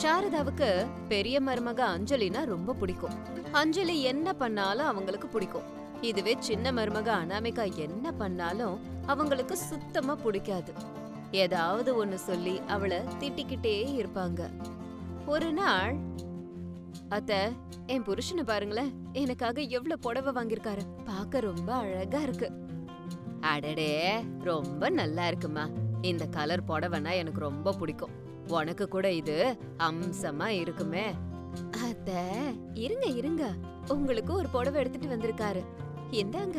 சாரதாவுக்கு பெரிய மருமக அஞ்சலினா ரொம்ப பிடிக்கும். அஞ்சலி என்ன பண்ணாலும் அவங்களுக்கு பிடிக்கும். இதுவே சின்ன மருமக அனாமிகா என்ன பண்ணாலும் அவங்களுக்கு சுத்தமா பிடிக்காது. ஏதாவது ஒண்ணு சொல்லி அவளை திட்டிக்கிட்டே இருப்பாங்க. ஒரு நாள் அத்த என் புருஷனை பாருங்களேன் எனக்காக எவ்வளவு புடவை வாங்கியிருக்காரு. பார்க்க ரொம்ப அழகா இருக்கு. அடடே ரொம்ப நல்லா இருக்குமா. இந்த கலர் புடவைனா எனக்கு ரொம்ப பிடிக்கும். உனக்கு கூட இது அம்சமா இருக்குமே. அத்த இருங்க இருங்க. உங்களுக்கு ஒரு புடவை எடுத்துட்டு வந்திருக்காரு. இந்தாங்க.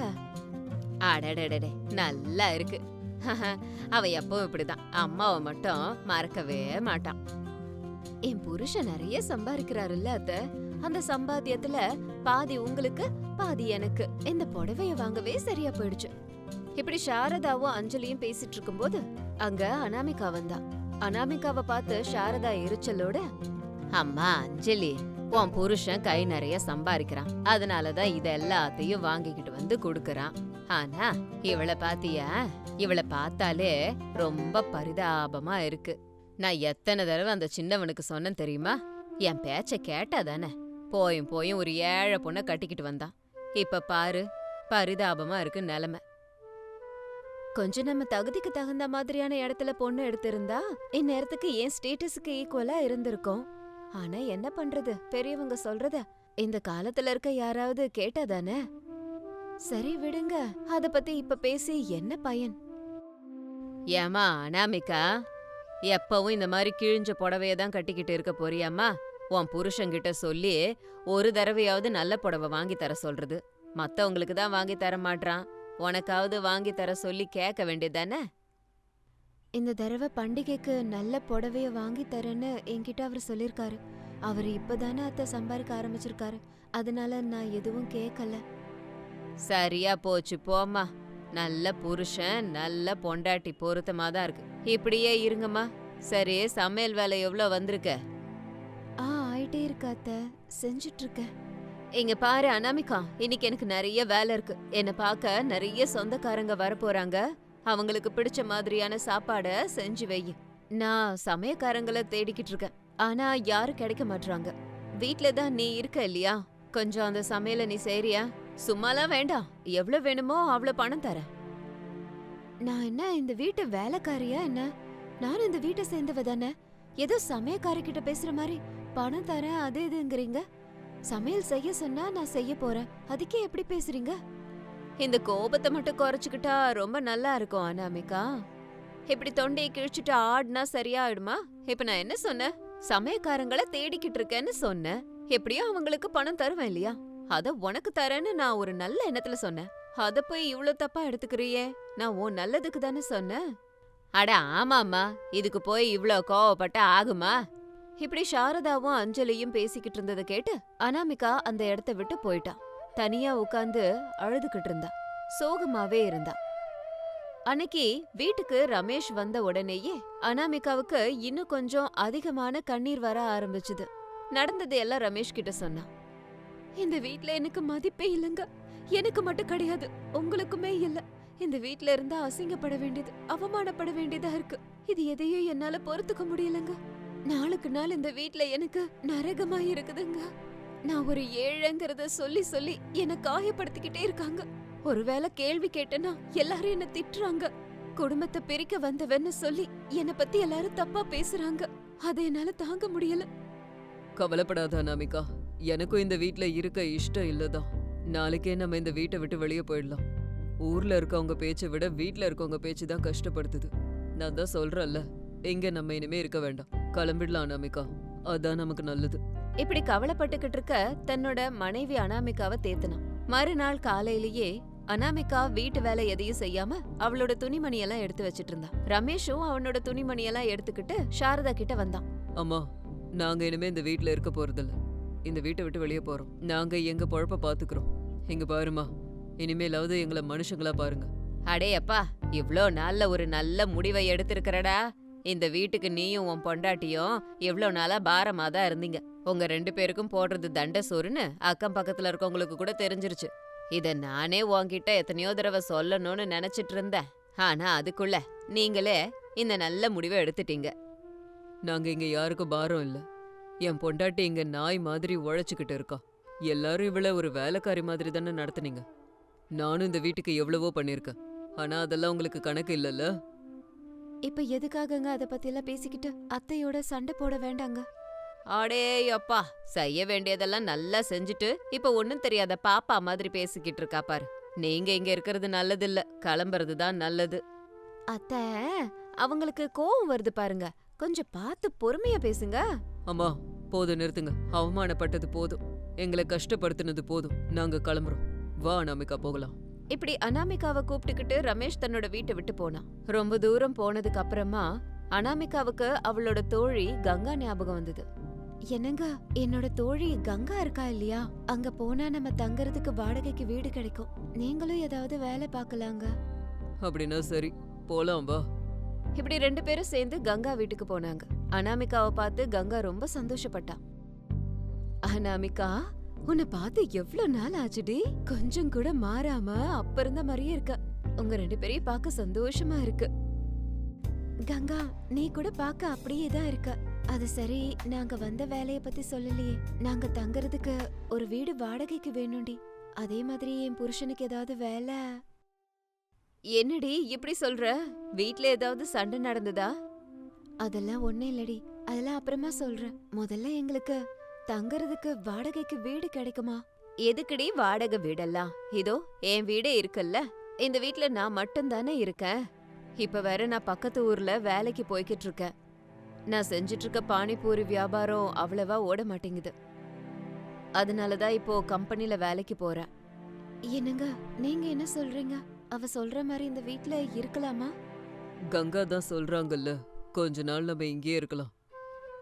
அடடடடே நல்லா இருக்கு. அவ எப்பவும் இப்படிதான். அம்மாவை மட்டும் மறக்கவே மாட்டான். என் புருஷன் நிறைய சம்பாதிக்கிறாருல்ல அத்த. அந்த சம்பாத்தியத்துல பாதி உங்களுக்கு பாதி எனக்கு. இந்த புடவைய வாங்கவே சரியா போயிடுச்சு. இப்படி சாரதாவும் அஞ்சலியும் பேசிட்டு இருக்கும்போது அங்க அனாமிகா வந்தா. அனாமிகாவை பார்த்து சாரதா எரிச்சலோட அம்மா அஞ்சலி உன் புருஷன் கை நிறைய சம்பாதிக்கிறான் அதனாலதான் இது எல்லாத்தையும் வாங்கிக்கிட்டு வந்து கொடுக்கறான். ஆனா இவளை பாத்தியா? இவளை பார்த்தாலே ரொம்ப பரிதாபமா இருக்கு. நான் எத்தனை தடவை அந்த சின்னவனுக்கு சொன்னேன் தெரியுமா? என் பேச்ச கேட்டா தானே. போயும் போயும் ஒரு ஏழை பொண்ணை கட்டிக்கிட்டு வந்தான். இப்ப பாரு பரிதாபமா இருக்கு நிலைமை. கொஞ்சம் நம்ம தகுதிக்கு தகுந்த மாதிரியான இடத்துல பொண்ணு எடுத்திருந்தா இந்நேரத்துக்கு என் ஸ்டேட்டஸுக்கு ஈக்குவலா இருந்திருக்கும். ஆனா என்ன பண்றது? பெரியவங்க சொல்றத. இந்த காலத்துல இருக்க யாராவது கேட்டாதானே? சரி விடுங்க. அத பத்தி இப்ப பேசி என்ன பயன்? ஏமா அனாமிகா? எப்பவும் இந்த மாதிரி கிழிஞ்ச புடவைய தான் கட்டிக்கிட்டு இருக்க போறியாம்மா? உன் புருஷன்கிட்ட சொல்லி ஒரு தடவையாவது நல்ல புடவை வாங்கி தர சொல்றது. மத்தவங்களுக்கு தான் வாங்கி தர மாட்றான். உனக்காவது வாங்கி தர சொல்லி கேட்க வேண்டியதானே இந்த தடவை பண்டிகைக்கு நல்ல புடவைய வாங்கி தரேன்னு என்கிட்ட அவர் சொல்லிருக்காரு அவர் இப்பதானே அத்தை சம்பாதிக்க ஆரம்பிச்சிருக்காரு. அதனால நான் எதுவும் கேட்கல. சரியா போச்சு போம்மா. நல்ல புருஷன் நல்ல பொண்டாட்டி பொருத்தமா தான் இருக்கு. இப்படியே இருங்கம்மா. சரி சமையல் வேலை எவ்வளோ வந்திருக்க? ஆ ஆயிட்டே இருக்கு அத்தை. செஞ்சுட்டு இருக்கேன் இங்க பாரு அனாமிகா. இன்னைக்கு எனக்கு நிறைய வேலை இருக்கு. என்ன பார்க்க நிறைய சொந்தக்காரங்க வரப்போறாங்க அவங்களுக்கு பிடிச்ச மாதிரியான சாப்பாட செஞ்சு வை. நான் சமயக்காரங்கள தேடிக்கிட்டு இருக்கேன். ஆனா யாரும் கிடைக்க மாட்றாங்க. வீட்ல தான் நீ இருக்க இல்லையா? கொஞ்சம் அந்த சமையல நீ செய்றியா? சும்மாலாம் வேண்டாம். எவ்வளவு வேணுமோ அவ்வளவு பணம் தரேன். நான் என்ன இந்த வீட்டு வேலைக்காரியா என்ன? நான் இந்த வீட்டை சேர்ந்தவ தானே? ஏதோ சமயக்காரர்கிட்ட பேசுற மாதிரி பணம் தரேன் அது இதுங்கிறீங்க? சமையல் செய்ய சொன்னா நான் செய்ய போறேன். அதுக்கே எப்படி பேசுறீங்க? இந்த கோபத்தை மட்டும் குறைச்சுக்கிட்டா ரொம்ப நல்லா இருக்கும் அனாமிகா. இப்படி தொண்டையை கிழிச்சிட்டு ஆடினா சரியாயிடுமா? இப்ப நான் என்ன சொன்னேன்? சமயக்காரங்களை தேடிக்கிட்டு இருக்கேன்னு சொன்னேன். எப்படியும் அவங்களுக்கு பணம் தருவேன் இல்லையா? அத உனக்கு தரேன்னு நான் ஒரு நல்ல எண்ணத்துல சொன்னேன். அத போய் இவ்ளோ தப்பா எடுத்துக்கிறியே? நான் உன் நல்லதுக்கு தானே சொன்னேன். அட ஆமாம்மா. இதுக்கு போய் இவ்ளோ கோவப்பட்ட ஆகுமா? இப்படி சாரதாவும் அஞ்சலியும் பேசிக்கிட்டு இருந்ததை கேட்டு அனாமிகா அந்த இடத்த விட்டு போயிட்டான் தனியா உட்கார்ந்து அழுதுகிட்டு இருந்தா. சோகமாவே இருந்தா. அன்னைக்கு வீட்டுக்கு ரமேஷ் வந்த உடனேயே அனாமிகாவுக்கு இன்னும் கொஞ்சம் அதிகமான கண்ணீர் வர ஆரம்பிச்சுது. நடந்தது எல்லாம் ரமேஷ் கிட்ட சொன்னா. இந்த வீட்ல எனக்கு மதிப்பே இல்லைங்க. எனக்கு மட்டும் கிடையாது. உங்களுக்குமே இல்ல. இந்த வீட்ல இருந்தா அசிங்கப்பட வேண்டியது அவமானப்பட வேண்டியதா இருக்கு. இது எதையும் என்னால பொறுத்துக்க முடியலங்க. நாளுக்கு நாள் இந்த வீட்ல எனக்கு நரகமா இருக்குதுங்க. நான் ஒரு ஏழைங்கிறத சொல்லி சொல்லி என்ன காயப்படுத்திக்கிட்டே இருக்காங்க. ஒருவேளை கேள்வி கேட்டேன்னா எல்லாரும் என்ன திட்டுறாங்க. குடும்பத்தை பிரிக்க வந்தவன்னு சொல்லி என்ன பத்தி எல்லாரும் தப்பா பேசுறாங்க. அதை என்னால தாங்க முடியல. கவலைப்படாத அனாமிகா. எனக்கும் இந்த வீட்ல இருக்க இஷ்டம் இல்லதான் நாளைக்கே நம்ம இந்த வீட்டை விட்டு வெளியே போயிடலாம். ஊர்ல இருக்கவங்க பேச்சை விட வீட்ல இருக்கவங்க பேச்சு தான் கஷ்டப்படுத்துது. நான் தான் சொல்றேன்ல இங்க நம்ம இனிமே இருக்க வேண்டாம். கிளம்பிடலாம் அனாமிகா. அதான் நமக்கு நல்லது. இப்படி கவலைப்பட்டுக்கிட்டு இருக்க தன்னோட மனைவி அனாமிகாவை தேத்தினான் மறுநாள் காலையிலேயே அனாமிகா வீட்டு வேலை எதையும் செய்யாம அவளோட துணிமணியெல்லாம் எடுத்து வச்சிட்டு இருந்தா ரமேஷும் அவனோட துணிமணியெல்லாம் எடுத்துக்கிட்டு சாரதா கிட்ட வந்தான். அம்மா நாங்க இனிமே இந்த வீட்ல இருக்க போறதில்ல. இந்த வீட்டை விட்டு வெளியே போறோம். நாங்க எங்க பொழப்ப பாத்துக்கிறோம். இங்க பாருமா இனிமேலாவது எங்களை மனுஷங்களா பாருங்க. அடே அப்பா இவ்ளோ நாள்ல ஒரு நல்ல முடிவை எடுத்திருக்கிறடா. இந்த வீட்டுக்கு நீயும் உன் பொண்டாட்டியும் இவ்ளோ நாளா பாரமா தான் இருந்தீங்க. உங்க ரெண்டு பேருக்கும் போடுறது தண்ட சோறுன்னு அக்கம் பக்கத்துல இருக்கவங்களுக்கு கூட தெரிஞ்சிருச்சு. இத நானே உன்கிட்ட எத்தனையோ தடவை சொல்லணும்னு நினைச்சிட்டு இருந்தேன். ஆனா அதுக்குள்ள நீங்களே இந்த நல்ல முடிவை எடுத்துட்டீங்க. நாங்க இங்க யாருக்கும் பாரம் இல்ல. என் பொண்டாட்டி இங்க நாய் மாதிரி உழைச்சுக்கிட்டு இருக்கா. எல்லாரும் இவள ஒரு வேலைக்காரி மாதிரி தானே நடத்துனீங்க. நானும் இந்த வீட்டுக்கு எவ்வளவோ பண்ணியிருக்கேன் ஆனா அதெல்லாம் உங்களுக்கு கணக்கு இல்லைல்ல? இப்ப எதுக்காகங்க அத பத்தி எல்லாம் பேசிக்கிட்டு அத்தையோட சண்டை போட வேண்டாங்க? அடே அப்பா செய்ய வேண்டியதெல்லாம் நல்லா செஞ்சுட்டு இப்ப ஒண்ணும் தெரியாத பாப்பா மாதிரி பேசிக்கிட்டு இருக்கா பாரு. நீங்க இங்க இருக்கிறது நல்லது இல்ல கிளம்புறது தான் நல்லது. அத்த அவங்களுக்கு கோவம் வருது பாருங்க. கொஞ்சம் பார்த்து பொறுமையா பேசுங்க. அம்மா போதும் நிறுத்துங்க. அவமானப்பட்டது போதும். எங்களை கஷ்டப்படுத்தினது போதும். நாங்க கிளம்புறோம். வா அனாமிகா போகலாம். இப்படி அனாமிகாவை கூப்பிட்டுக்கிட்டு ரமேஷ் தன்னோட வீட்டை விட்டு போனான். ரொம்ப தூரம் போனதுக்கு அப்புறமா அனாமிகாவுக்கு அவளோட தோழி கங்கா ஞாபகம் வந்தது. என்னங்க என்னோட தோழி கங்கா இருக்கா இல்லையா? அங்க போனா நம்ம தங்கறதுக்கு வாடகைக்கு வீடு கிடைக்கும். நீங்களும் ஏதாவது வேலை பார்க்கலாங்க. அப்படின்னா சரி போலாம் வா. இப்படி ரெண்டு பேரும் சேர்ந்து கங்கா வீட்டுக்கு போனாங்க. அனாமிகாவை பார்த்து கங்கா ரொம்ப சந்தோஷப்பட்டா அனாமிகா உன்னை பார்த்து எவ்வளவு நாள் ஆச்சுடி கொஞ்சம் கூட மாறாம அப்ப இருந்த மாதிரியே இருக்க. உங்க ரெண்டு பேரையும் பார்க்க சந்தோஷமா இருக்கு. கங்கா நீ கூட பார்க்க அப்படியே தான் இருக்க. அது சரி நாங்க வந்த வேலைய பத்தி சொல்லலையே. நாங்க தங்கறதுக்கு ஒரு வீடு வாடகைக்கு வேணும்டி அதே மாதிரி என் புருஷனுக்கு ஏதாவது வேலை? என்னடி இப்படி சொல்ற? வீட்ல ஏதாவது சண்டை நடந்ததா? அதெல்லாம் ஒண்ணே இல்லடி. அதெல்லாம் அப்புறமா சொல்றேன். முதல்ல எங்களுக்கு தங்கறதுக்கு வாடகைக்கு வீடு கிடைக்குமா? எதுக்குடி வாடகை வீடெல்லாம்? இதோ என் வீடே இருக்குல்ல. இந்த வீட்ல நான் மட்டும் தானே இருக்கேன். இப்ப வேற நான் பக்கத்து ஊர்ல வேலைக்கு போய்கிட்டு இருக்கேன் நான் செஞ்சுட்டு இருக்க பானிபூரி வியாபாரம் அவ்வளவா ஓட மாட்டேங்குது. அதனாலதான் இப்போ கம்பெனில வேலைக்கு போறேன். என்னங்க நீங்க என்ன சொல்றீங்க? அவ சொல்ற மாதிரி இந்த வீட்ல இருக்கலாமா? கங்கா தான் சொல்றாங்கல்ல கொஞ்ச நாள் நம்ம இங்கேயே இருக்கலாம்.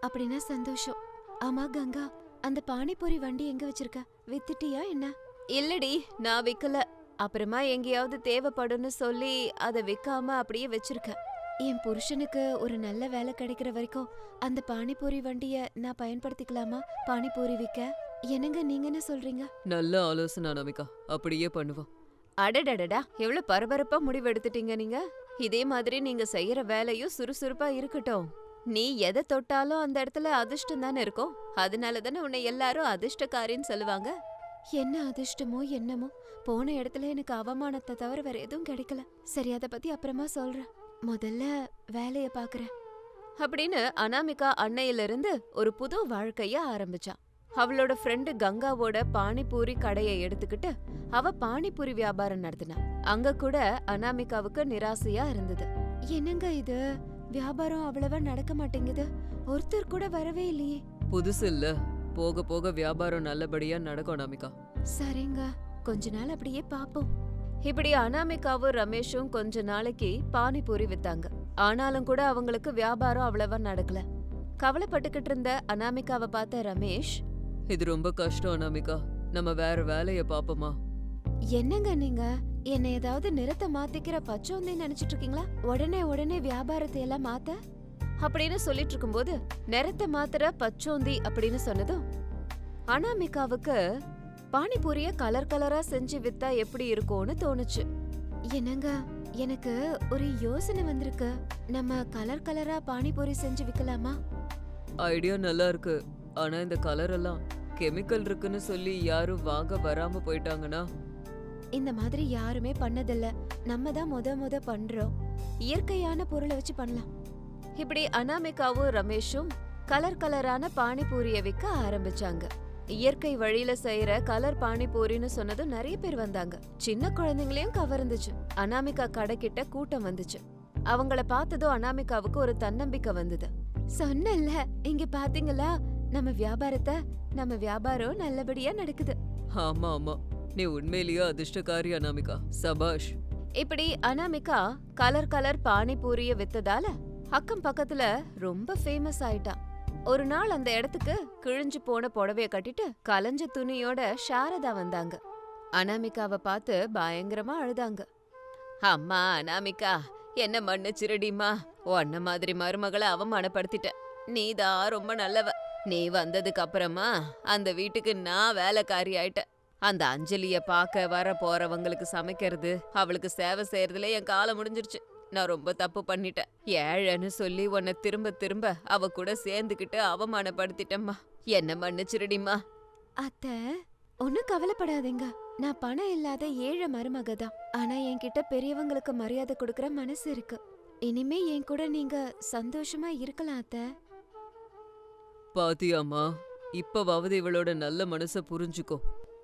அப்படின்னா சந்தோஷம். ஆமா கங்கா. அந்த பானிபூரி வண்டி எங்க வச்சிருக்க? வித்துட்டியா என்ன? இல்லடி நான் விக்கல. அப்புறமா எங்கேயாவது தேவைப்படும்னு சொல்லி அதை விக்காம அப்படியே வச்சிருக்க. என் புருஷனுக்கு ஒரு நல்ல வேலை கிடைக்கிற வரைக்கும் அந்த பானிபூரி வண்டிய நான் பயன்படுத்திக்கலாமா? பானிபூரி விக்க? என்னங்க நீங்க என்ன சொல்றீங்க? நல்ல ஆலோசனை அனாமிகா அப்படியே பண்ணுவோம். அடடடடா எவ்வளவு பரபரப்பா முடிவு எடுத்துட்டீங்க நீங்க? இதே மாதிரி நீங்க செய்யற வேலையும் சுறுசுறுப்பா இருக்கட்டும். நீ எதை தொட்டாலும் அந்த இடத்துல அதிர்ஷ்டம் தானே இருக்கும்? அதனால தானே உன்னை எல்லாரும் அதிர்ஷ்டக்காரின்னு சொல்லுவாங்க. என்ன அதிர்ஷ்டமோ என்னமோ. போன இடத்துல எனக்கு அவமானத்தை தவிர வேற எதுவும் கிடைக்கல. சரி அதை பத்தி அப்புறமா சொல்றேன். முதல்ல வேலைய பாக்குறேன் அப்படின்னு அனாமிகா அன்னையில இருந்து ஒரு புது வாழ்க்கைய ஆரம்பிச்சா. அவளோட ஃப்ரெண்டு கங்காவோட பானிபூரி கடையை எடுத்துக்கிட்டு அவ பானிபூரி வியாபாரம் நடத்தினா. அங்க கூட அனாமிகாவுக்கு நிராசையா இருந்தது. என்னங்க இது? வியாபாரம் அவ்வளவா நடக்க மாட்டேங்குது. ஒருத்தர் கூட வரவே இல்லையே. புதுசு இல்ல. போக போக வியாபாரம் நல்லபடியா நடக்கும் அனாமிகா. சரிங்க. கொஞ்ச நாள் அப்படியே பாப்போம். இப்படி அனாமிகாவும் ரமேஷும் கொஞ்ச நாளைக்கு பானிபூரி வித்தாங்க. ஆனாலும் கூட அவங்களுக்கு வியாபாரம் அவ்வளவா நடக்கல. கவலைப்பட்டுக்கிட்டு இருந்த அனாமிகாவை பார்த்த ரமேஷ் இது ரொம்ப கஷ்டம் அனாமிகா. நம்ம வேற வேலைய பாப்போமா என்னங்க நீங்க? என்ன ஏதாவது நிறத்தை மாத்திக்கிற பச்சோந்தே நினைச்சிட்டு இருக்கீங்களா உடனே உடனே வியாபாரத்தை எல்லாம் மாத்த? அப்படின்னு சொல்லிட்டு இருக்கும்போது நிறத்தை மாத்துற பச்சோந்தி அப்படின்னு சொன்னதும் அனாமிகாவுக்கு பானிபூரிய கலர் கலரா செஞ்சு வித்தா எப்படி இருக்கும்னு தோணுச்சு. என்னங்க எனக்கு ஒரு யோசனை வந்திருக்கு. நம்ம கலர் கலரா பானிபூரி செஞ்சு விக்கலாமா? ஐடியா நல்லா இருக்கு. ஆனா இந்த கலர் எல்லாம் கெமிக்கல் இருக்குன்னு சொல்லி யாரும் வாங்க வராம போயிட்டாங்கன்னா இந்த மாதிரி யாருமே பண்ணதில்ல. நம்ம தான் முத முத பண்றோம். இயற்கையான பொருளை வச்சு பண்ணலாம். இப்படி அனாமிகாவும் ரமேஷும் கலர் கலரான பானிபூரிய விற்க ஆரம்பிச்சாங்க. இயற்கை வழியில செய்யற கலர் பானிபூரின்னு சொன்னதும் நிறைய பேர் வந்தாங்க. சின்ன குழந்தைங்களையும் கவர்ந்துச்சு. அனாமிகா கடைக்கிட்ட கூட்டம் வந்துச்சு. அவங்கள பார்த்ததும் அனாமிகாவுக்கு ஒரு தன்னம்பிக்கை வந்தது. சொன்னல இங்க பாத்தீங்களா? நம்ம வியாபாரத்தை நம்ம வியாபாரம் நல்லபடியா நடக்குது. ஆமா ஆமா. நீ உண்மையிலேயே அதிர்ஷ்டக்காரி அனாமிகா? சபாஷ். இப்படி அனாமிகா கலர் கலர் பானிபூரிய வித்ததால அக்கம் பக்கத்துல ரொம்ப ஃபேமஸ் ஆயிட்டா. ஒரு நாள் அந்த இடத்துக்கு கிழிஞ்சு போன புடவைய கட்டிட்டு கலஞ்ச துணியோட சாரதா வந்தாங்க. அனாமிகாவை பார்த்து பயங்கரமா அழுதாங்க. அம்மா அனாமிகா என்ன மண்ணு மன்னிச்சிருடிமா உன்ன மாதிரி மருமகளை அவமானப்படுத்திட்ட. நீதான் ரொம்ப நல்லவ. நீ வந்ததுக்கு அப்புறமா அந்த வீட்டுக்கு நான் வேலைக்காரி ஆயிட்டேன் அந்த அஞ்சலிய பார்க்க வர போறவங்களுக்கு சமைக்கிறது அவளுக்கு சேவை செய்யறதுல என் காலம் முடிஞ்சிருச்சு. நான் ரொம்ப தப்பு பண்ணிட்டேன். ஏழைன்னு சொல்லி உன்னை திரும்ப திரும்ப அவ கூட சேர்ந்துக்கிட்டு அவமானப்படுத்திட்டேம்மா. என்ன மன்னிச்சிருடிமா அத்த ஒன்னும் கவலைப்படாதீங்க. நான் பணம் இல்லாத ஏழை மருமக தான். ஆனா என்கிட்ட பெரியவங்களுக்கு மரியாதை கொடுக்கற மனசு இருக்கு. இனிமே என் கூட நீங்க சந்தோஷமா இருக்கலாம் அத்த. பாத்தியாம்மா இப்பவாவது இவளோட நல்ல மனச புரிஞ்சுக்கோ.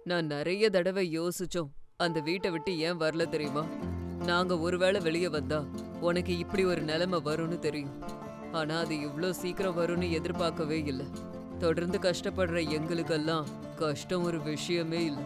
நான் நிறைய தடவை யோசிச்சோம் அந்த வீட்டை விட்டு ஏன் வரல தெரியுமா? நாங்க ஒருவேளை வெளியே வந்தா உனக்கு இப்படி ஒரு நிலைமை வரும்னு தெரியும். ஆனா அது இவ்ளோ சீக்கிரம் வரும்னு எதிர்பார்க்கவே இல்லை. தொடர்ந்து கஷ்டப்படுற எங்களுக்கெல்லாம் கஷ்டம் ஒரு விஷயமே இல்லை.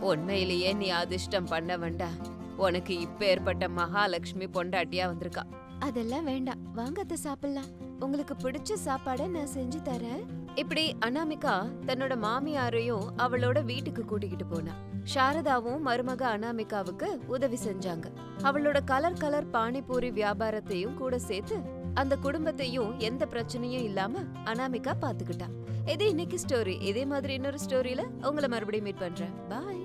உண்மையிலேயே நீ அதிர்ஷ்டம் பண்ண வேண்டாம் உனக்கு இப்ப ஏற்பட்ட மகாலட்சுமி பொண்டாட்டியா வந்திருக்கா. அதெல்லாம் வேண்டாம். வாங்க அத்தை சாப்பிடலாம். உங்களுக்கு பிடிச்ச சாப்பாடை நான் செஞ்சு தரேன். இப்படி அனாமிகா தன்னோட மாமியாரையும் அவளோட வீட்டுக்கு கூட்டிக்கிட்டு போனா. சாரதாவும் மருமக அனாமிகாவுக்கு உதவி செஞ்சாங்க. அவளோட கலர் கலர் பானிபூரி வியாபாரத்தையும் கூட சேர்த்து அந்த குடும்பத்தையும் எந்த பிரச்சனையும் இல்லாம அனாமிகா பாத்துக்கிட்டா. இது இன்னைக்கு ஸ்டோரி இதே மாதிரி இன்னொரு ஸ்டோரியில உங்களை மறுபடியும் மீட் பண்றேன். பாய்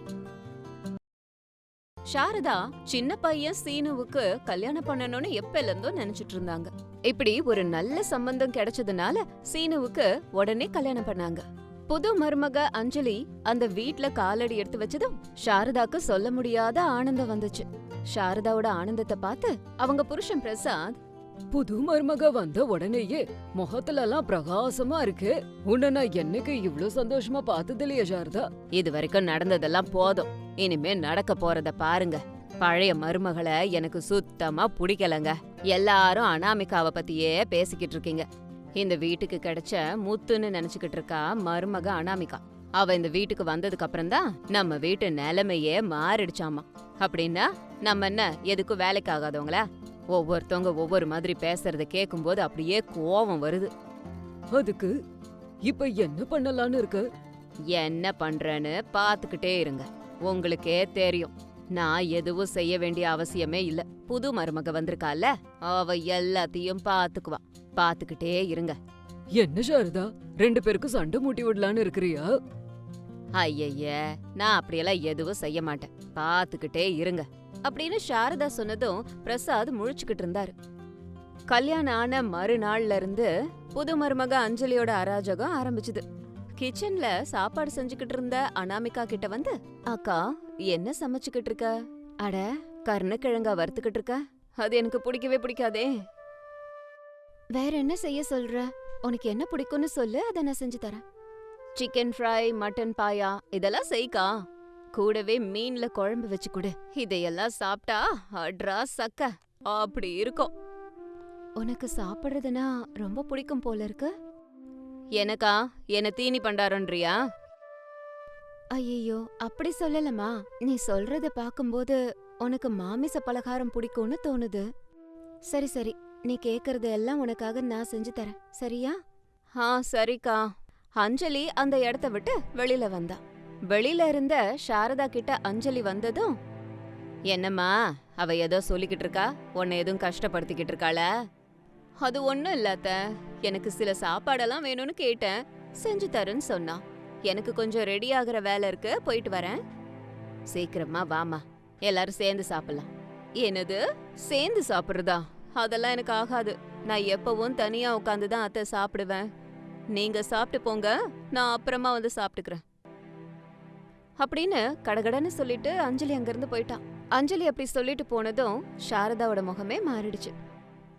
சாரதா சின்ன பையன் சீனுவுக்கு கல்யாணம் பண்ணணும்னு எப்பல இருந்தோ நினைச்சிட்டு இருந்தாங்க. இப்படி ஒரு நல்ல சம்பந்தம் கிடைச்சதுனால சீனுவுக்கு உடனே கல்யாணம் பண்ணாங்க. புது மருமக அஞ்சலி அந்த வீட்ல காலடி எடுத்து வச்சதும் சாரதாக்கு சொல்ல முடியாத ஆனந்தம் வந்துச்சு. சாரதாவோட ஆனந்தத்தை பார்த்து அவங்க புருஷன் பிரசாத் புது மருமக வந்த உடனேயே முகத்துல எல்லாம் பிரகாசமா இருக்கு. உன்னை நான் என்னைக்கு இவ்ளோ சந்தோஷமா பார்த்தது இல்லையா சாரதா? இது வரைக்கும் நடந்ததெல்லாம் போதும். இனிமே நடக்க போறத பாருங்க. பழைய மருமகளை எனக்கு சுத்தமா பிடிக்கலங்க. எல்லாரும் அனாமிகாவை பத்தியே பேசிக்கிட்டு இருக்கீங்க. இந்த வீட்டுக்கு கிடைச்ச முத்துன்னு நினைச்சுக்கிட்டு இருக்கா மருமக அனாமிகா. அவ இந்த வீட்டுக்கு வந்ததுக்கு அப்புறம் தான் நம்ம வீட்டு நிலைமையே மாறிடுச்சாமா. அப்படின்னா நம்ம என்ன எதுக்கும் வேலைக்கு ஆகாதவங்களா? ஒவ்வொருத்தவங்க ஒவ்வொரு மாதிரி பேசுறத கேட்கும்போது அப்படியே கோவம் வருது. அதுக்கு இப்ப என்ன பண்ணலாம்னு இருக்கு? என்ன பண்றேன்னு பாத்துக்கிட்டே இருங்க. உங்களுக்கே தெரியும். நான் எதுவும் செய்ய வேண்டிய அவசியமே இல்ல. புது மருமக வந்திருக்கால அவ எல்லாத்தையும் பாத்துக்குவா. பாத்துக்கிட்டே இருங்க. என்ன சாரதா? ரெண்டு பேருக்கும் சண்டை மூட்டி விடலான்னு இருக்கிறியா? ஐயய்ய நான் அப்படியெல்லாம் எதுவும் செய்ய மாட்டேன். பாத்துக்கிட்டே இருங்க. அப்படின்னு சாரதா சொன்னதும் பிரசாத் முழிச்சுக்கிட்டு இருந்தாரு. கல்யாணம் ஆன மறுநாள்ல இருந்து புது மருமக அஞ்சலியோட அராஜகம் ஆரம்பிச்சுது. கிச்சன்ல சாப்பாடு செஞ்சுக்கிட்டு இருந்த அனாமிகா கிட்ட வந்து அக்கா என்ன சமைச்சுக்கிட்டு இருக்க? அட கருணக்கிழங்கா வறுத்துக்கிட்டு இருக்க? அது எனக்கு பிடிக்கவே பிடிக்காதே. வேற என்ன செய்ய சொல்ற? உனக்கு என்ன பிடிக்கும்னு சொல்லு அதை நான் செஞ்சு தரேன். சிக்கன் ஃப்ரை மட்டன் பாயா இதெல்லாம் செய்க்கா. கூடவே மீன்ல குழம்பு வச்சு கொடு. இதையெல்லாம் சாப்பிட்டா அட்ரா சக்க. அப்படி இருக்கும். உனக்கு சாப்பிடுறதுனா ரொம்ப பிடிக்கும் போல இருக்கு. எனக்கா? என்ன தீனி பண்டாரன்றியா? ஐயோ அப்படி சொல்லலமா நீ சொல்றத பாக்கும்போது உனக்கு மாமிச பலகாரம் பிடிக்கும்னு தோணுது. சரி சரி. நீ கேக்குறது எல்லாம் உனக்காக நான் செஞ்சு தரேன். சரியா? ஆ சரிக்கா. அஞ்சலி அந்த இடத்த விட்டு வெளியில வந்தா. வெளியில இருந்த சாரதா கிட்ட அஞ்சலி வந்ததும் என்னம்மா அவ ஏதோ சொல்லிக்கிட்டு இருக்கா? உன்னை எதுவும் கஷ்டப்படுத்திக்கிட்டு இருக்காளா? அது ஒன்றும் இல்லாத எனக்கு சில சாப்பாடெல்லாம் வேணும்னு கேட்டேன். செஞ்சு தரேன்னு சொன்னா. எனக்கு கொஞ்சம் ரெடி ஆகிற வேலை இருக்கு. போயிட்டு வரேன். சீக்கிரமா வாமா. எல்லாரும் சேர்ந்து சாப்பிடலாம். என்னது? சேர்ந்து சாப்பிட்றதா? அதெல்லாம் எனக்கு ஆகாது. நான் எப்பவும் தனியா உட்காந்து தான் அத்தை சாப்பிடுவேன். நீங்க சாப்பிட்டு போங்க. நான் அப்புறமா வந்து சாப்பிட்டுக்கிறேன். அப்படின்னு கடகடன்னு சொல்லிட்டு அஞ்சலி அங்கிருந்து போயிட்டான். அஞ்சலி அப்படி சொல்லிட்டு போனதும் சாரதாவோட முகமே மாறிடுச்சு.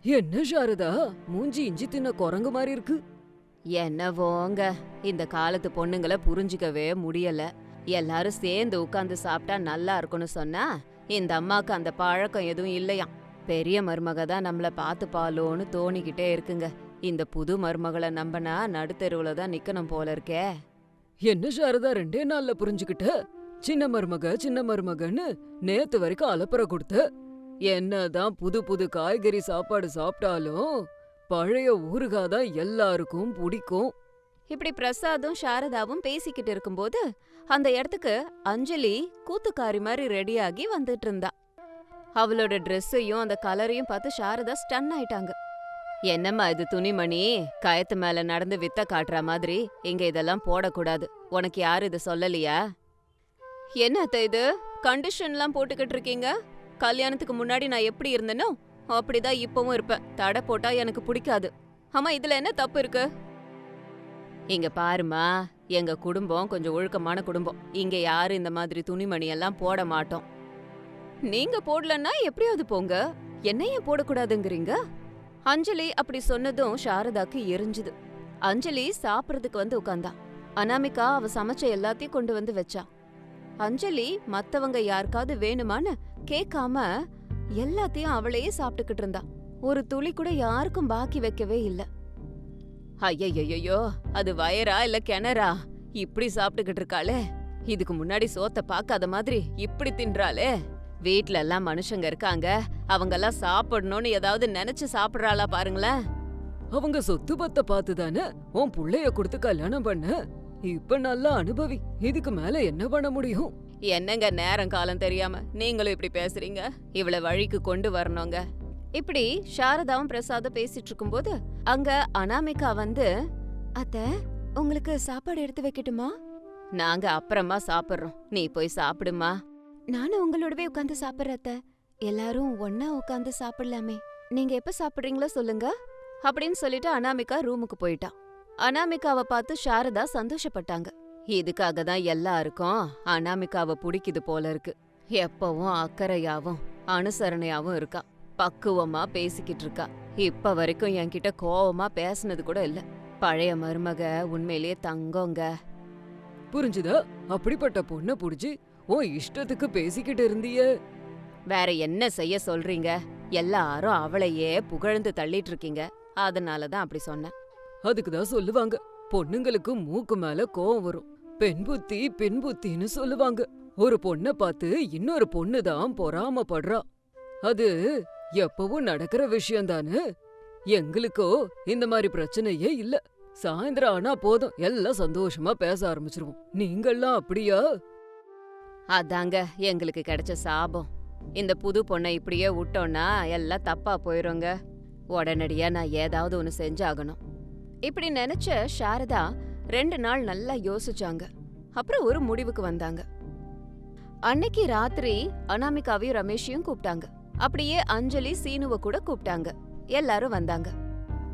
என்ன சாரதா? மூஞ்சி இஞ்சி தின்ன குரங்கு மாதிரி இருக்கு. என்னவோங்க இந்த காலத்து பொண்ணுங்கள புரிஞ்சுக்கவே முடியல. எல்லாரும் சேர்ந்து உட்கார்ந்து சாப்பிட்டா நல்லா இருக்கும்னு சொன்னா இந்த அம்மாக்கு அந்த பழக்கம் எதுவும் இல்லையாம் பெரிய மருமக தான் நம்மள பாத்துப்பாளோன்னு தோணிக்கிட்டே இருக்குங்க. இந்த புது மருமகளை நம்பனா நடுத்தெருவுல தான் நிக்கணும் போல இருக்கே. என்ன சாரதா ரெண்டே நாள்ல புரிஞ்சுக்கிட்ட? சின்ன மருமக சின்ன மருமகன்னு நேத்து வரைக்கும் அலப்பற கொடுத்த. என்னதான் புது புது காய்கறி சாப்பாடு சாப்பிட்டாலும் பழைய ஊறுகாய் தான் எல்லாருக்கும் பிடிக்கும். இப்படி பிரசாதும் சாரதாவும் பேசிக்கிட்டு இருக்கும்போது அந்த இடத்துக்கு அஞ்சலி கூத்துக்காரி மாதிரி ரெடியாகி வந்துட்டு இருந்தா. அவளோட ட்ரெஸ்ஸையும் அந்த கலரையும் பார்த்து சாரதா ஸ்டன் ஆயிட்டாங்க. என்னம்மா இது துணிமணி? கயத்து மேல நடந்து வித்த காட்டுற மாதிரி இங்க இதெல்லாம் போடக்கூடாது. உனக்கு யாரு இது சொல்லலையா? என்ன இது? கண்டிஷன்லாம் போட்டுக்கிட்டு இருக்கீங்க? கல்யாணத்துக்கு முன்னாடி நான் எப்படி இருந்தேனோ அப்படிதான் இப்பவும் இருப்பேன். தடை போட்டா எனக்கு பிடிக்காது. ஆமா இதுல என்ன தப்பு இருக்கு? இங்க பாருமா எங்க குடும்பம் கொஞ்சம் ஒழுக்கமான குடும்பம். இங்க யாரும் இந்த மாதிரி துணிமணி எல்லாம் போட மாட்டோம். நீங்க போடலன்னா எப்படியாவது போங்க. என்ன போடக்கூடாதுங்கிறீங்க? அஞ்சலி அப்படி சொன்னதும் சாரதாக்கு எரிஞ்சுது. அஞ்சலி சாப்பிட்றதுக்கு வந்து உட்காந்தா அனாமிகா அவ சமைச்ச எல்லாத்தையும் கொண்டு வந்து வச்சா. அஞ்சலி மத்தவங்க யாருக்காவது வேணுமான்னு கேட்காம எல்லாத்தையும் அவளையே சாப்பிட்டுக்கிட்டு இருந்தா. ஒரு துளி கூட யாருக்கும் பாக்கி வைக்கவே இல்ல. ஐயையோ அது வயரா இல்ல கிணறா? இப்படி சாப்பிட்டுக்கிட்டு இருக்காளே? இதுக்கு முன்னாடி சோத்த பார்க்காத மாதிரி இப்படி தின்றாளே? வீட்ல எல்லாம் மனுஷங்க இருக்காங்க. அவங்க எல்லாம் சாப்பிடணும்னு ஏதாவது நினைச்சு சாப்பிடுறாளா பாருங்களேன். அவங்க சொத்து பத்த பார்த்து தானே உன் புள்ளைய கொடுத்து கல்யாணம் பண்ண. இப்ப நல்லா அனுபவி. இதுக்கு மேல என்ன பண்ண முடியும்? என்னங்க நேரம் காலம் தெரியாம நீங்களும் இப்படி பேசுறீங்க? இவளை வழிக்கு கொண்டு வரணுங்க. இப்படி சாரதாவும் பிரசாதும் பேசிட்டு இருக்கும்போது அங்க அனாமிகா வந்து அத்த உங்களுக்கு சாப்பாடு எடுத்து வைக்கட்டுமா? நாங்க அப்புறமா சாப்பிடுறோம். நீ போய் சாப்பிடுமா? நானும் உங்களோடவே உட்காந்து சாப்பிடுற எல்லாரும் ஒன்னா உட்காந்து சாப்பிடலாமே. நீங்க எப்ப சாப்பிடுறீங்களோ சொல்லுங்க. அப்படின்னு சொல்லிட்டு அனாமிகா ரூமுக்கு போயிட்டான் அனாமிகாவை பார்த்து சாரதா சந்தோஷப்பட்டாங்க. இதுக்காக தான் எல்லாருக்கும் அனாமிகாவை பிடிக்குது போல இருக்கு. எப்பவும் அக்கறையாவும் அனுசரணையாவும் இருக்கா. பக்குவமா பேசிக்கிட்டு இருக்கா. இப்ப வரைக்கும் என்கிட்ட கோவமா பேசுனது கூட இல்ல. பழைய மருமக உண்மையிலேயே தங்கங்க. புரிஞ்சுதா? அப்படிப்பட்ட பொண்ண புடிச்சு உன் இஷ்டத்துக்கு பேசிக்கிட்டு இருந்தியே. வேற என்ன செய்ய சொல்றீங்க? எல்லாரும் அவளையே புகழ்ந்து தள்ளிட்டு இருக்கீங்க. அதனால தான் அப்படி சொன்னேன். அதுக்கு தான் சொல்லுவாங்க. பொண்ணுங்களுக்கு மூக்கு மேல கோவம் வரும். பெண் புத்தி பெண் புத்தின்னு சொல்லுவாங்க. ஒரு பொண்ண பார்த்து இன்னொரு பொண்ணு தான் பொறாமப்படுறா. அது எப்பவும் நடக்கிற விஷயம் தானே எங்களுக்கோ இந்த மாதிரி பிரச்சனையே இல்ல. சாயந்தரம் ஆனா போதும். எல்லாம் சந்தோஷமா பேச ஆரம்பிச்சிருவோம். நீங்கெல்லாம் அப்படியா? அதாங்க எங்களுக்கு கிடைச்ச சாபம். இந்த புது பொண்ணை இப்படியே விட்டோன்னா எல்லாம் தப்பா போயிருங்க. உடனடியா நான் ஏதாவது ஒன்று செஞ்சாகணும். இப்படி நினைச்ச சாரதா ரெண்டு நாள் நல்லா யோசிச்சாங்க. அப்புறம் ஒரு முடிவுக்கு வந்தாங்க. அன்னைக்கு ராத்திரி அனாமிகாவையும் ரமேஷையும் கூப்பிட்டாங்க. அப்படியே அஞ்சலி சீனுவ கூட கூப்பிட்டாங்க. எல்லாரும் வந்தாங்க.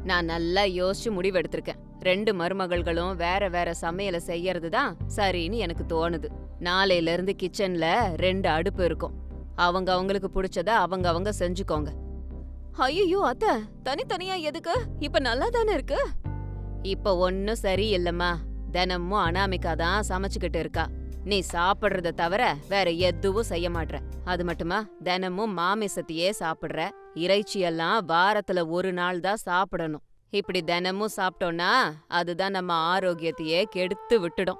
நான் நல்லா யோசிச்சு முடிவெடுத்திருக்கேன். ரெண்டு மருமகள்களும் வேற வேற சமையலை செய்யறது தான் சரின்னு எனக்கு தோணுது. நாளையில இருந்து கிச்சன்ல ரெண்டு அடுப்பு இருக்கும். அவங்க அவங்களுக்கு பிடிச்சத அவங்க அவங்க செஞ்சுக்கோங்க. ஐயோ அத்த தனித்தனியா எதுக்கு? இப்ப நல்லா தானே இருக்கு? இப்ப ஒன்னும் சரியில்லம்மா. தினமும் அனாமிகா தான் சமைச்சுக்கிட்டு இருக்கா. நீ சாப்பிடுறத தவிர வேற எதுவும் செய்ய மாட்ற. அது மட்டுமா? தினமும் மாமிசத்தையே சாப்பிடுற. இறைச்சி எல்லாம் வாரத்துல ஒரு நாள் தான் சாப்பிடணும். இப்படி தினமும் சாப்பிட்டோம்னா அதுதான் நம்ம ஆரோக்கியத்தையே கெடுத்து விட்டுடும்.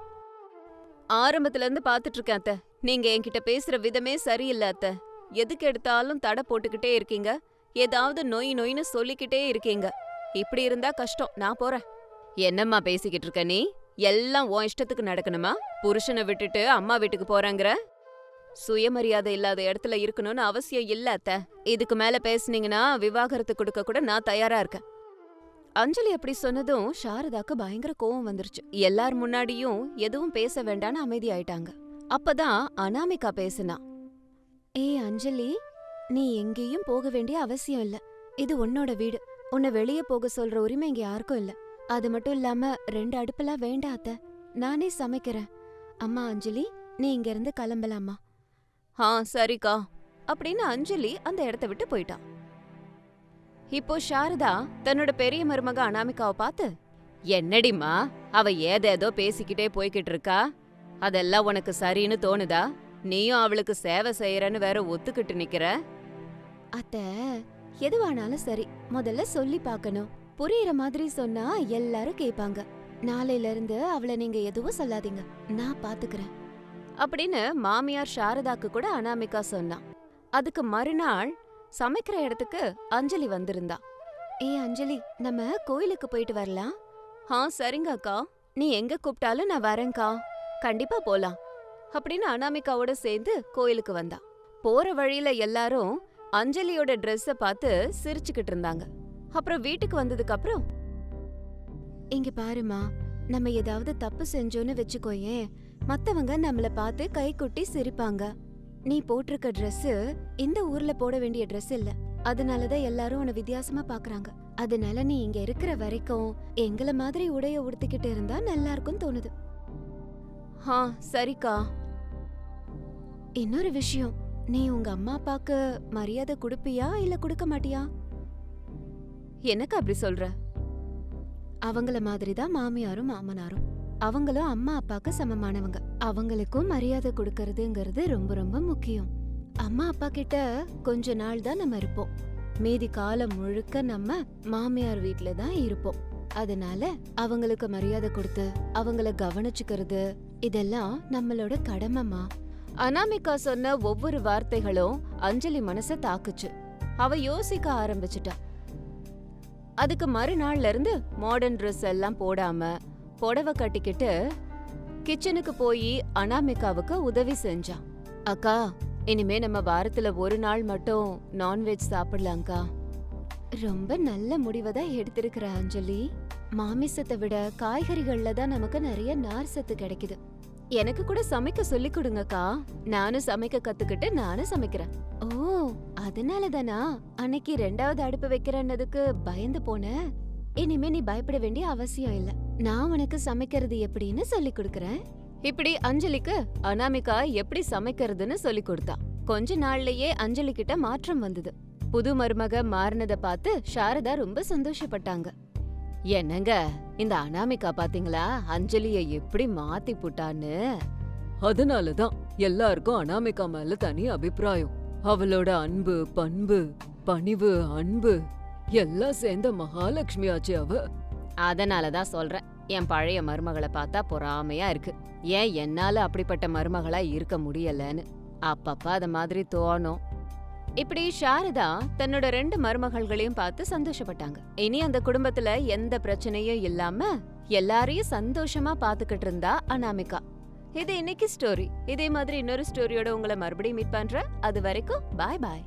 ஆரம்பத்துல இருந்து பாத்துட்டு இருக்கேன் அத்த. நீங்க என்கிட்ட பேசுற விதமே சரியில்லை அத்த. எதுக்கு எடுத்தாலும் தடை போட்டுக்கிட்டே இருக்கீங்க. ஏதாவது நொய் நொய்னு சொல்லிக்கிட்டே இருக்கீங்க. இப்படி இருந்தா கஷ்டம். நான் போறேன். என்னம்மா பேசிக்கிட்டு இருக்க நீ? எல்லாம் உன் இஷ்டத்துக்கு நடக்கணுமா? புருஷனை விட்டுட்டு அம்மா வீட்டுக்கு போறாங்கிற? சுயமரியாதை இல்லாத இடத்துல இருக்கணும்னு அவசியம் இல்ல அத்த. இதுக்கு மேல பேசுனீங்கன்னா விவாகரத்து கொடுக்க கூட நான் தயாரா இருக்கேன். அஞ்சலி அப்படி சொன்னதும் சாரதாக்கு பயங்கர கோவம் வந்துருச்சு. எல்லார் முன்னாடியும் எதுவும் பேச வேண்டான்னு அமைதியாயிட்டாங்க அப்பதான் அனாமிகா பேசுனா ஏய் அஞ்சலி நீ எங்கேயும் போக வேண்டிய அவசியம் இல்ல. இது உன்னோட வீடு. உன்னை வெளியே போக சொல்ற உரிமை இங்க யாருக்கும் இல்ல. அது மட்டும் இல்லாம ரெண்டு அடுப்பெல்லாம் வேண்டாம் அத்த. நானே சமைக்கிறேன். அம்மா அஞ்சலி நீ இங்க இருந்து கிளம்பலாமா? ஆ சரிக்கா. அப்படின்னு அஞ்சலி அந்த இடத்த விட்டு போயிட்டான் இப்போ சாரதா தன்னோட பெரிய மருமக அனாமிகாவை பார்த்து என்னடிமா அவ ஏதேதோ பேசிக்கிட்டே போய்கிட்டு இருக்கா? அதெல்லாம் உனக்கு சரின்னு தோணுதா? நீயும் அவளுக்கு சேவை செய்யறன்னு வேற ஒத்துக்கிட்டு நிக்கிற? அத்த எதுவானாலும் சரி. முதல்ல சொல்லி பார்க்கணும். புரியுற மாதிரி சொன்னா எல்லாரும் கேட்பாங்க நாளையில இருந்து அவளை நீங்க எதுவும் சொல்லாதீங்க. நான் பாத்துக்கிறேன். அப்படின்னு மாமியார் சாரதாக்கு கூட அனாமிகா சொன்னான் அதுக்கு மறுநாள் சமைக்கிற இடத்துக்கு அஞ்சலி வந்திருந்தா. ஏ அஞ்சலி நம்ம கோயிலுக்கு போயிட்டு வரலாம்? ஆ சரிங்க அக்கா. நீ எங்க கூப்பிட்டாலும் நான் வரேங்க்கா கண்டிப்பா போலாம். அப்படின்னு அனாமிகாவோட சேர்ந்து கோயிலுக்கு வந்தா. போற வழியில எல்லாரும் அஞ்சலியோட ட்ரெஸ்ஸை பார்த்து சிரிச்சுக்கிட்டு இருந்தாங்க. அப்புறம் வீட்டுக்கு வந்ததுக்கு அப்புறம் இங்க பாருமா நம்ம ஏதாவது தப்பு செஞ்சோன்னு வெச்சுக்கோயேன் மத்தவங்க நம்மள பார்த்து கை கொட்டி சிரிப்பாங்க. நீ போட்டிருக்க Dress இந்த ஊர்ல போட வேண்டிய Dress இல்ல. அதனாலதான் எல்லாரும் உன்னை வித்தியாசமா பாக்குறாங்க. அதனால நீ இங்க இருக்கிற வரைக்கும் எங்கள மாதிரி உடைய உடுத்திக்கிட்டு இருந்தா நல்லா இருக்கும் தோணுது. ஆ சரிக்கா. இன்னொரு விஷயம் நீ உங்க அம்மா அப்பாக்கு மரியாதை கொடுப்பியா இல்ல கொடுக்க மாட்டியா? எனக்கு அப்படி சொல்ற? அவங்கள மாதிரி தான் மாமியாரும் மாமனாரும். அவங்களும் அம்மா அப்பாக்கு சமமானவங்க. அவங்களுக்கும் மரியாதை கொடுக்கறதுங்கிறது ரொம்ப ரொம்ப முக்கியம். அம்மா அப்பா கிட்ட கொஞ்ச நாள் தான் நம்ம இருப்போம். மீதி காலம் முழுக்க நம்ம மாமியார் வீட்ல தான் இருப்போம். அதனால அவங்களுக்கு மரியாதை கொடுத்து அவங்கள கவனிச்சுக்கிறது இதெல்லாம் நம்மளோட கடமைமா அனாமிகா சொன்ன ஒவ்வொரு வார்த்தைகளும் அஞ்சலி மனச தாக்குச்சு. அவ யோசிக்க ஆரம்பிச்சிட்டா. அதுக்கு மறுநாள்ல இருந்து மாடர்ன் ட்ரெஸ் எல்லாம் போடாம புடவை கட்டிக்கிட்டு கிச்சனுக்கு போய் அனாமிகாவுக்கு உதவி செஞ்சான். அக்கா இனிமே நம்ம வாரத்துல ஒரு நாள் மட்டும் நான்வெஜ் சாப்பிடலாம்க்கா. ரொம்ப நல்ல முடிவை தான் எடுத்திருக்கிற அஞ்சலி. மாமிசத்தை விட காய்கறிகள்ல தான் நமக்கு நிறைய நார் சத்து கிடைக்குது. எனக்கு கூட சமைக்க சொல்லி கொடுங்கக்கா. நானும் சமைக்க கத்துக்கிட்டு நானும் சமைக்கிறேன். ஓ அதனால தானா அன்னைக்கு ரெண்டாவது அடுப்பு வைக்கிறேன்னதுக்கு பயந்து போன? இனிமே நீ பயப்பட வேண்டிய அவசியம் இல்ல. நான் உனக்கு சமைக்கிறது எப்படின்னு சொல்லி கொடுக்கறேன். இப்படி அஞ்சலிக்கு அனாமிகா எப்படி சமைக்கிறதுன்னு சொல்லி கொடுத்தா. கொஞ்ச நாள்லயே அஞ்சலி கிட்ட மாற்றம் வந்தது. புது மருமக மாறினதை பார்த்து சாரதா ரொம்ப சந்தோஷப்பட்டாங்க. என்னங்க இந்த அனாமிகா பாத்தீங்களா? அஞ்சலிய எப்படி மாத்தி புட்டான்னு? அதனால தான் எல்லாருக்கும் அனாமிகா மேல தனி அபிப்பிராயம். அவளோட அன்பு பண்பு பணிவு அன்பு எல்லாம் சேர்ந்த மகாலட்சுமி ஆச்சு அவ. அதனாலதான் சொல்றேன் என் பழைய மருமகளை பார்த்தா பொறாமையா இருக்கு. ஏன் என்னால அப்படிப்பட்ட மருமகளா இருக்க முடியலன்னு? அப்பப்ப அத மாதிரி தோணும். இப்படி சாரதா தன்னோட ரெண்டு மருமகள்களையும் பார்த்து சந்தோஷப்பட்டாங்க. இனி அந்த குடும்பத்துல எந்த பிரச்சனையும் இல்லாம எல்லாரையும் சந்தோஷமா பாத்துக்கிட்டு இருந்தா அனாமிகா. இது இன்னைக்கு ஸ்டோரி இதே மாதிரி இன்னொரு ஸ்டோரியோட உங்களை மறுபடியும் மீட் பண்றேன். அது வரைக்கும் பாய் பாய்